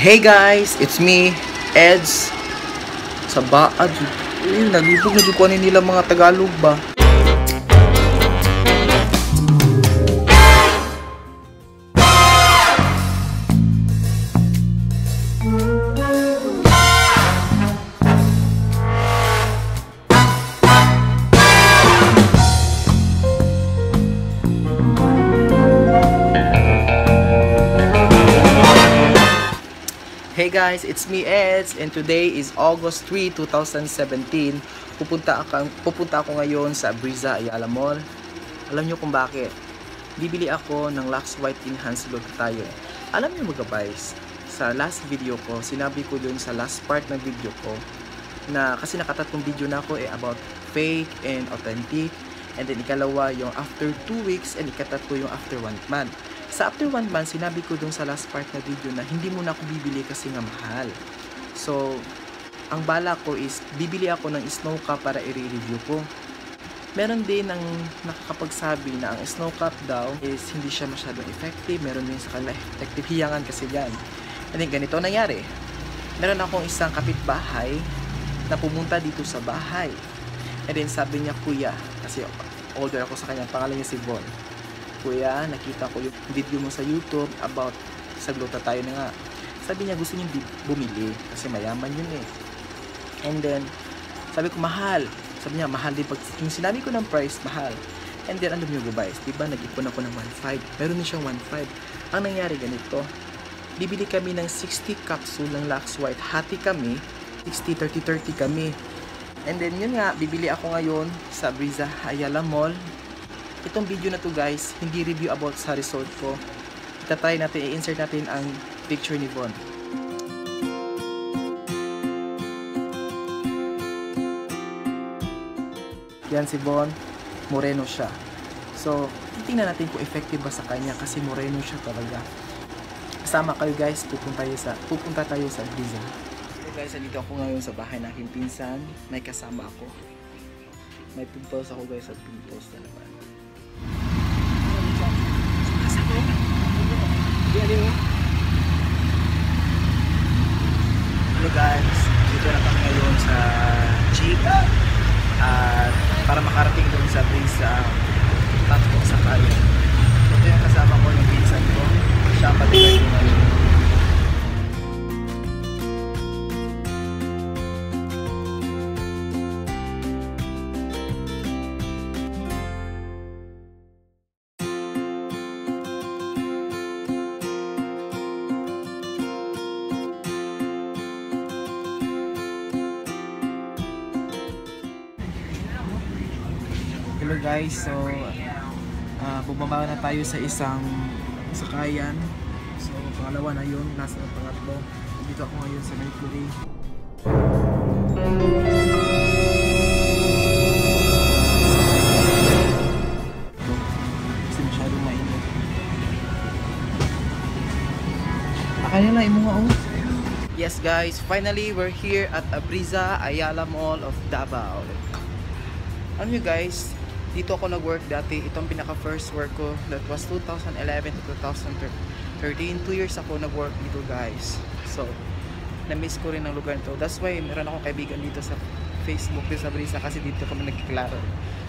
Hey guys, it's me, Eds. Sa baad, eh, nalibog na ko nila mga Tagalog ba? Guys, it's me Eds and today is August 3, 2017. Pupunta ako, pupunta ako ngayon sa Briza Ayala Mall. Alam nyo kung bakit? Bibili ako ng Lux White Enhanced Look. Alam nyo mga guys, sa last video ko, sinabi ko dun sa last part ng video ko na kasi nakatatlong video na ako eh about fake and authentic and then ikalawa yung after 2 weeks and ikatatlo yung after 1 month. Sa after 1 month, sinabi ko dun sa last part na video na hindi muna ako bibili kasi nga mahal. So, ang bala ko is bibili ako ng snow cap para i-review ko. Meron din ang nakakapagsabi na ang snow cap daw is hindi siya masyadong effective. Meron din sa kanila effective hiyangan kasi yan. And then ganito nangyari. Meron akong isang kapitbahay na pumunta dito sa bahay. And then sabi niya, kuya, kasi older ako sa kanya, pangalan niya si Von. Kuya, nakita ko yung video mo sa YouTube about sa gluta tayo na nga. Sabi niya, gusto niya bumili kasi mayaman yun eh. And then, sabi ko, mahal. Sabi niya, mahal din. Pag, yung sinabi ko ng price, mahal. And then, alam niyo guys, di ba nag-ipon ako ng 1.5. Meron din siyang 1.5. Ang nangyari ganito, bibili kami ng 60 capsule ng Lux White. Hati kami, 60, 30, 30 kami. And then, yun nga, bibili ako ngayon sa Briza Ayala Mall. Itong video na to guys, hindi review about sa resort ko. Itatry natin, i-insert natin ang picture ni Von. Yan si Von, moreno siya. So, titingnan natin kung effective ba sa kanya kasi moreno siya talaga. Kasama kayo guys, pupunta tayo sa, pupunta tayo sa Briza. So guys, andito ako ngayon sa bahay ng aking pinsan. May kasama ako. May pimples ako guys at pimples na naman. Hello guys, so uh, bumaba na tayo sa isang sakayan. So pangalawa na yun, nasa pangatlo. Dito ako ngayon sa Mercury. Kasi masyadong mainit. Akala na imo nga oh. Yes guys, finally we're here at Abriza Ayala Mall of Davao. Ano nyo guys, dito ako nag-work dati. Itong pinaka first work ko. That was 2011 to 2013. 2 years ako nag-work dito guys. So, na-miss ko rin ang lugar nito. That's why meron akong kaibigan dito sa Facebook dito sa Brisa kasi dito kami nagkiklaro.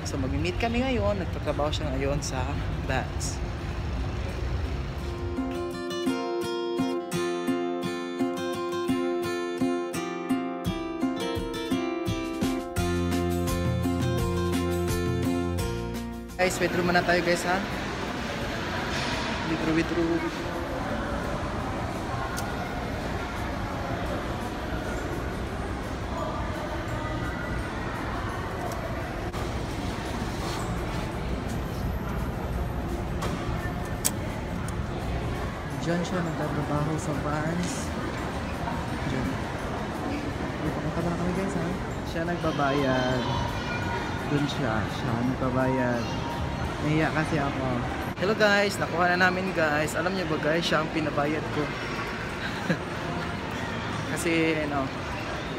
So, mag-meet kami ngayon. Nagtatrabaho siya ngayon sa Bats. Guys, withdraw muna tayo guys ha. Withdraw, withdraw. Diyan siya nagtatrabaho sa Vans. Diyan. Ipakita na kami guys ha. Siya nagbabayad. Doon siya. Siya nagbabayad. Nahiya kasi ako. Hello guys, nakuha na namin guys. Alam niyo ba guys, siya ang pinabayad ko. kasi ano,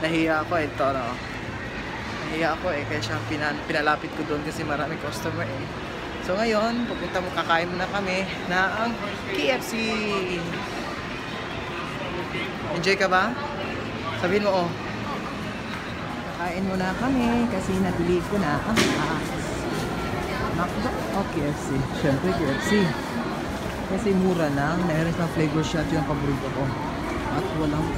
nahiya ako ito no. Nahiya ako eh, kaya siya ang pina, pinalapit ko doon kasi marami customer eh. So ngayon, pupunta mo kakain muna kami na ang KFC. Enjoy ka ba? Sabihin mo, oh. Kakain muna kami kasi nabili ko na ang taas. McDo o KFC? Siyempre KFC. Kasi mura lang. Mayroon siyang flavor shot yung paborito ko. At walang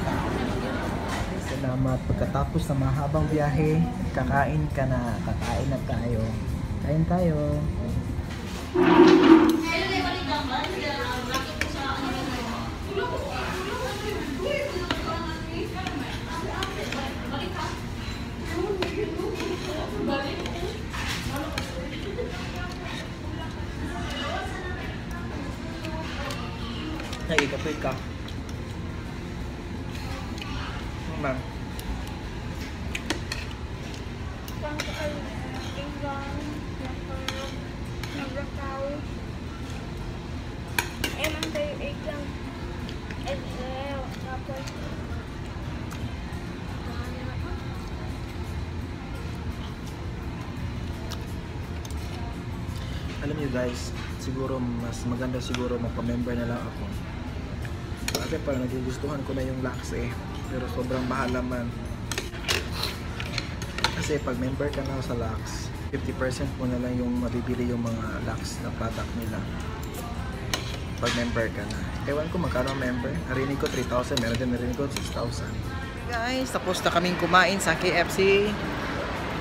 Salamat. Pagkatapos ng mahabang biyahe, kakain ka na. Kakain na tayo. Kain tayo. Nagigapit ka. Tapos alam niyo guys, siguro mas maganda siguro magpa-member na lang ako. Kasi parang nagugustuhan ko na yung Lux eh. Pero sobrang mahal naman. Kasi pag member ka na sa Lux, 50% mo na lang yung mabibili yung mga Lux na product nila. Pag member ka na. Ewan ko magkano member. Narinig ko 3,000, meron din narinig ko 6,000. Guys, tapos na kaming kumain sa KFC.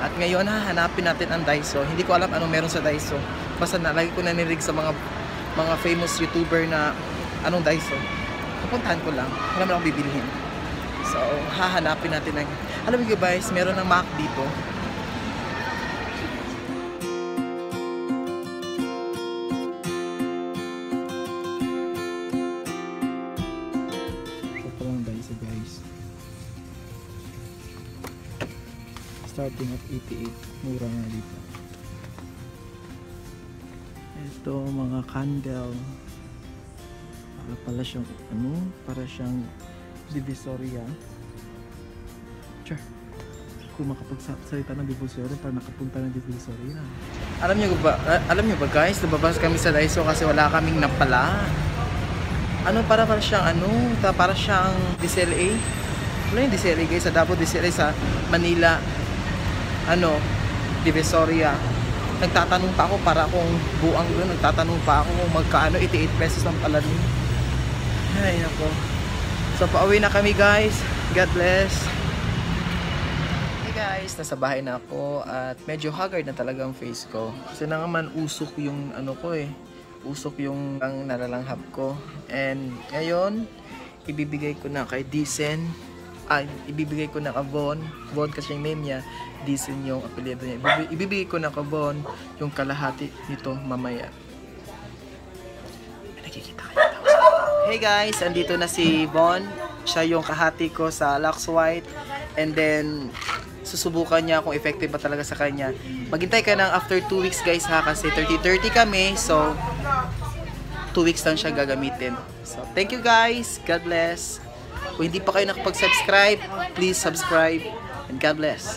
At ngayon hahanapin natin ang Daiso. Hindi ko alam anong meron sa Daiso. Basta na lagi ko nanirig sa mga mga famous YouTuber na anong Daiso. Pupuntahan ko lang. Wala naman akong bibilhin. So, hahanapin natin ang... Alam mo guys, meron ng Mac dito. Ito lang Daiso guys. Starting at 88. Mura nga dito. Ito mga candle. Para pala siyang ano, para siyang divisoria. Sure. Kung makapagsalita ng divisoria, para nakapunta ng divisoria. Alam niyo ba, alam niyo ba guys, lumabas kami sa Daiso kasi wala kaming napala. Ano para para siyang ano, para siyang DCLA. Ano yung DCLA guys? Sa Davao DCLA sa Manila. Ano, Divisoria. Nagtatanong pa ako para kung buang doon. Nagtatanong pa ako kung magkaano 88 pesos ang pala nun. Ay, nako. So, pauwi na kami guys. God bless. Hey guys, nasa bahay na ako at medyo haggard na talaga ang face ko. Kasi na naman usok yung ano ko eh. Usok yung ang nalalanghap ko. And ngayon, ibibigay ko na kay Disen. Ay, ibibigay ko na kay Von. Von kasi yung name niya. Disen yung apelyido niya. Ibibi- Ibibigay ko na kay Von yung kalahati nito mamaya. May nakikita kayo Hey guys, andito na si Von. Siya yung kahati ko sa Lux White. And then, susubukan niya kung effective ba talaga sa kanya. Maghintay ka ng after 2 weeks guys ha, kasi 30-30 kami. So, 2 weeks lang siya gagamitin. So, thank you guys. God bless. Kung hindi pa kayo nakapag-subscribe, please subscribe. And God bless.